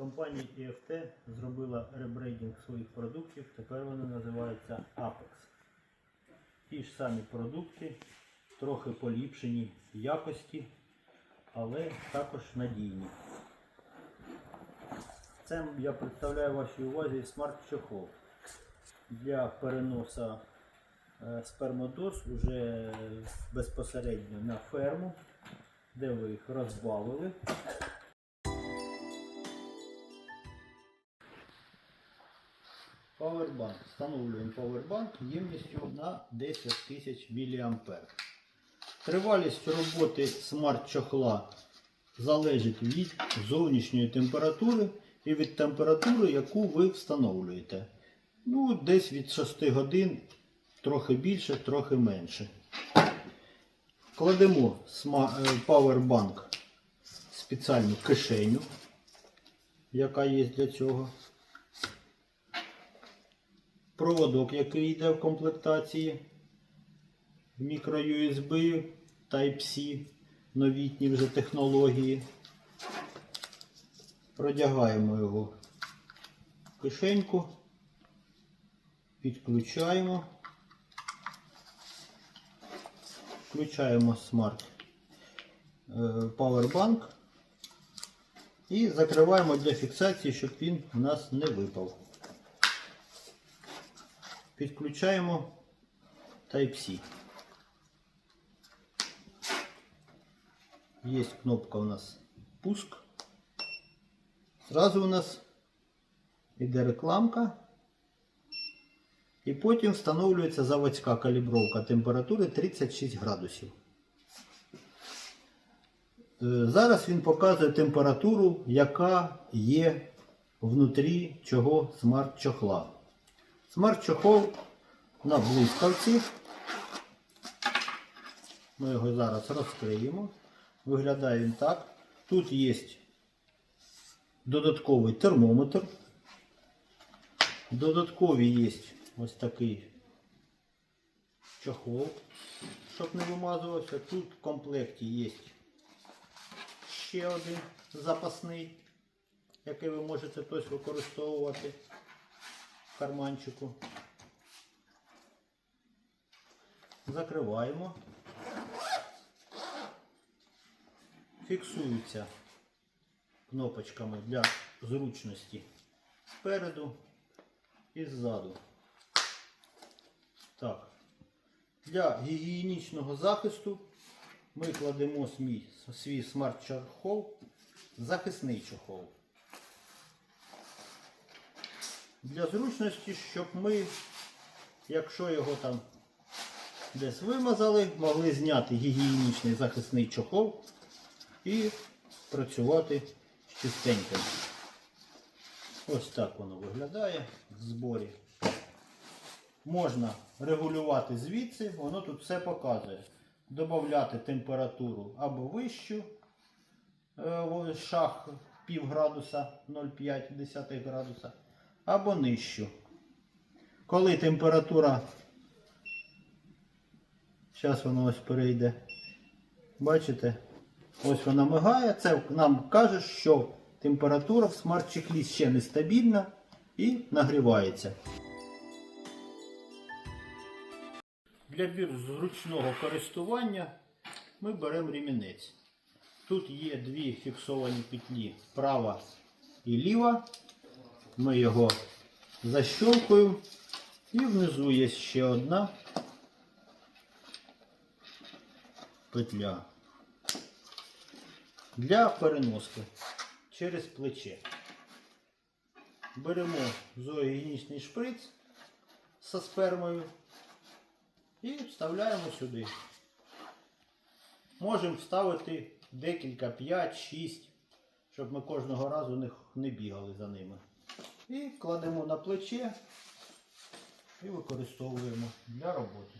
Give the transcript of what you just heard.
Компанія EFT зробила ребрейдинг своїх продуктів, тепер вони називаються Apex. Ті ж самі продукти, трохи поліпшені якості, але також надійні. Це я представляю вашій увазі смарт-чохол для переносу е, спермодоз уже безпосередньо на ферму, де ви їх розбавили. Powerbank. Встановлюємо Powerbank ємністю на 10 тисяч мА. Тривалість роботи смарт-чохла залежить від зовнішньої температури і від температури, яку ви встановлюєте. Ну, десь від 6 годин, трохи більше, трохи менше. Кладемо е, Powerbank в спеціальну кишеню, яка є для цього. Проводок, який йде в комплектації, мікро-USB, Type-C, новітні вже технології. Продягаємо його в кишеньку, підключаємо, включаємо смарт е, Powerbank і закриваємо для фіксації, щоб він у нас не випав. Підключаємо Type-C. Є кнопка у нас пуск. Зразу у нас йде рекламка. І потім встановлюється заводська калібровка температури 36 градусів. Е, Зараз він показує температуру, яка є внутрі чого смарт-чохла. Смарт-чохол на блискавці. Ми його зараз розкриємо. Виглядає він так. Тут є додатковий термометр. Додаткові є ось такий чохол, щоб не вимазувався. Тут в комплекті є ще один запасний, який ви можете тось використовувати карманчику. Закриваємо. Фіксуються кнопочками для зручності спереду і ззаду. Так. Для гігієнічного захисту ми кладемо свій, смарт-чохол, захисний чохол. Для зручності, щоб ми, якщо його там десь вимазали, могли зняти гігієнічний захисний чохол і працювати чистенько. Ось так воно виглядає в зборі. Можна регулювати звідси, воно тут все показує. Добавляти температуру або вищу, е, шах пів градуса 0,5 градуса, або нижчу. Коли температура, зараз воно ось перейде, бачите, ось вона мигає, це нам каже, що температура в смарт-чехлі ще нестабільна і нагрівається. Для більш зручного користування ми беремо ремінець. Тут є дві фіксовані петлі права і ліва. Ми його защелкуємо. І внизу є ще одна петля для переноски через плече. Беремо зоогінічний шприц зі спермою і вставляємо сюди. Можемо вставити декілька, 5-6, щоб ми кожного разу не бігали за ними. І кладемо на плече і використовуємо для роботи.